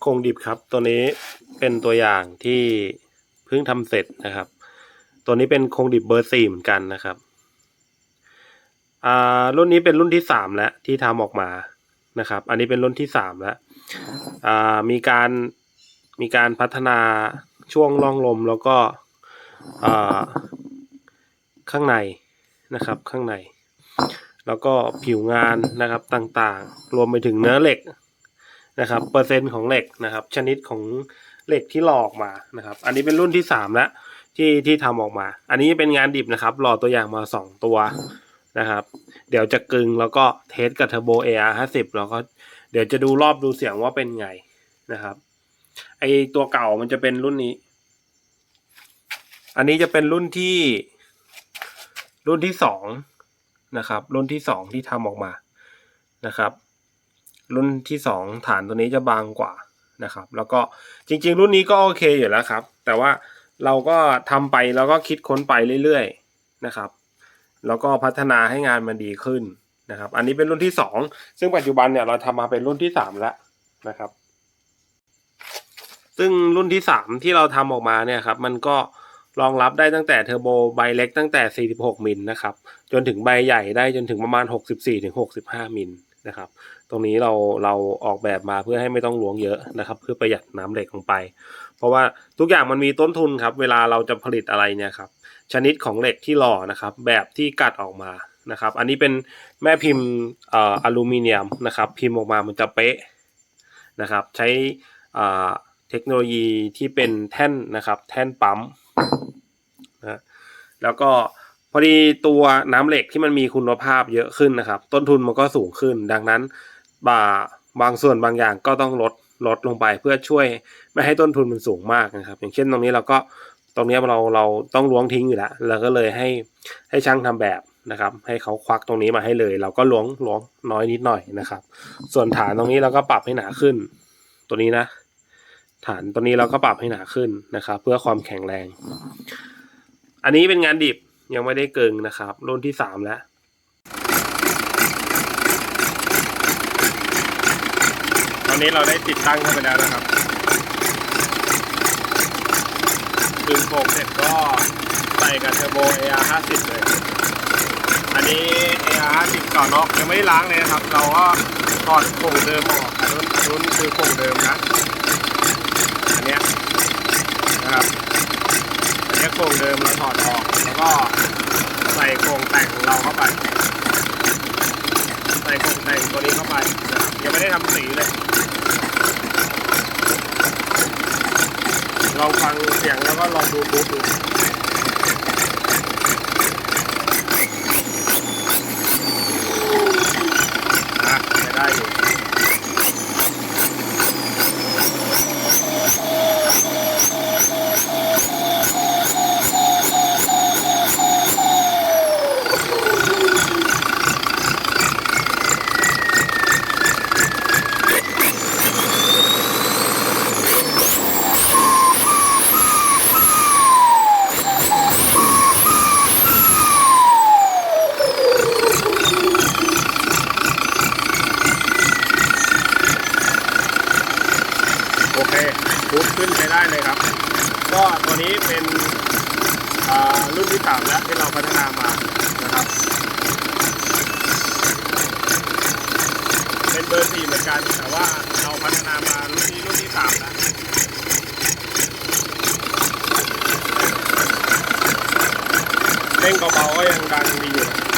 โครงดิบครับ ตัวนี้เป็นตัวอย่างที่เพิ่งทำเสร็จนะครับ ตัวนี้เป็นโครงดิบเบอร์สี่เหมือนกันนะครับอ่ารุ่นนี้เป็นรุ่นที่สามแล้วที่ทำออกมานะครับ อันนี้เป็นรุ่นที่สามแล้วอ่ามีการมีการพัฒนาช่วงร่องลมแล้วก็อ่าข้างในนะครับข้างใน แล้วก็ผิวงานนะครับต่างๆ รวมไปถึงเนื้อเหล็ก นะครับเปอร์เซ็นต์ของเหล็กนะครับ ชนิดของเหล็กที่หล่อออกมานะครับ อันนี้เป็นรุ่นที่สามแล้วที่ที่ทำออกมา อันนี้เป็นงานดิบนะครับหล่อตัวอย่างมาสองตัวนะครับ เดี๋ยวจะกึงแล้วก็เทสกับเทอร์โบ AR 50แล้วก็เดี๋ยวจะดูรอบดูเสียงว่าเป็นไงนะครับ ไอตัวเก่ามันจะเป็นรุ่นนี้ อันนี้จะเป็นรุ่นที่ รุ่นที่สองนะครับ รุ่นที่สองที่ทำออกมานะครับ รุ่นที่สองฐานตัวนี้จะบางกว่านะครับ แล้วก็จริง ๆ รุ่นนี้ก็โอเคอยู่แล้วครับ แต่ว่าเราก็ทำไปแล้วก็คิดค้นไปเรื่อยๆนะครับแล้วก็พัฒนาให้งานมันดีขึ้นนะครับ อันนี้เป็นรุ่นที่สองซึ่งปัจจุบันเนี่ยเราทำมาเป็นรุ่นที่สามแล้วนะครับ ซึ่งรุ่นที่สามที่เราทำออกมาเนี่ยครับ มันก็รองรับได้ตั้งแต่เทอร์โบใบเล็กตั้งแต่ 46 มิลนะครับ จนถึงใบใหญ่ได้จนถึงประมาณ 64ถึง65 มิล นะครับ ตรงนี้เราเราออกแบบมาเพื่อให้ไม่ต้องล้วงเยอะนะครับ เพื่อประหยัดน้ำเหล็กลงไป เพราะว่าทุกอย่างมันมีต้นทุนครับ เวลาเราจะผลิตอะไรเนี่ยครับชนิดของเหล็กที่หล่อนะครับ แบบที่กัดออกมานะครับ อันนี้เป็นแม่พิมพ์ออลูมิเนียมนะครับ พิมพ์ออกมามันจะเป๊ะนะครับ ใช้เทคโนโลยีที่เป็นแท่นนะครับ แท่นปั๊มนะแล้วก็ พอดีตัวน้ำเหล็กที่มันมีคุณภาพเยอะขึ้นนะครับ ต้นทุนมันก็สูงขึ้น ดังนั้นบาบางส่วนบางอย่างก็ต้องลดลดลงไปเพื่อช่วยไม่ให้ต้นทุนมันสูงมากนะครับ อย่างเช่นตรงนี้เราก็ตรงนี้เราเราต้องล้วงทิ้งอยู่แล้วเราก็เลยให้ให้ช่างทำแบบนะครับ ให้เขาควักตรงนี้มาให้เลย เราก็ล้วงล้วงน้อยนิดหน่อยนะครับ ส่วนฐานตรงนี้เราก็ปรับให้หนาขึ้น ตัวนี้นะ ฐานตัวนี้เราก็ปรับให้หนาขึ้นนะครับ เพื่อความแข็งแรง อันนี้เป็นงานดิบ ยังไม่ได้เกิงนะครับ รุ่นที่สามแล้วตอนนี้เราได้ติดตั้งเข้าไปแล้วนะครับดึงโคเสร็จก็ใส่กับเทอร์โบ AR 50เลย อันนี้ AR 50ก่อนนอกยังไม่ได้ล้างเลยนะครับ เราก็ถอดโครงเดิมออกอันนู้นอันนู้นคือโครงเดิมนะ อันเนี้ย โครงเดิมเราถอดออก แล้วก็ใส่โครงแต่งของเราเข้าไป ใส่โครงแต่งตัวนี้เข้าไปนะครับยังไม่ได้ทำสีเลย เราฟังเสียงแล้วก็ลองดูบูธดูนะใช้ได้อยู่ โอเคบูทขึ้นใช้ได้เลยครับ ก็ตัวนี้เป็นรุ่นที่สามแล้วที่เราพัฒนามานะครับ เป็นเบอร์สี่เหมือนกัน แต่ว่าเราพัฒนามารุ่นนี้รุ่นที่สามแล้วเร่งเบาๆก็ยังดังดีอยู่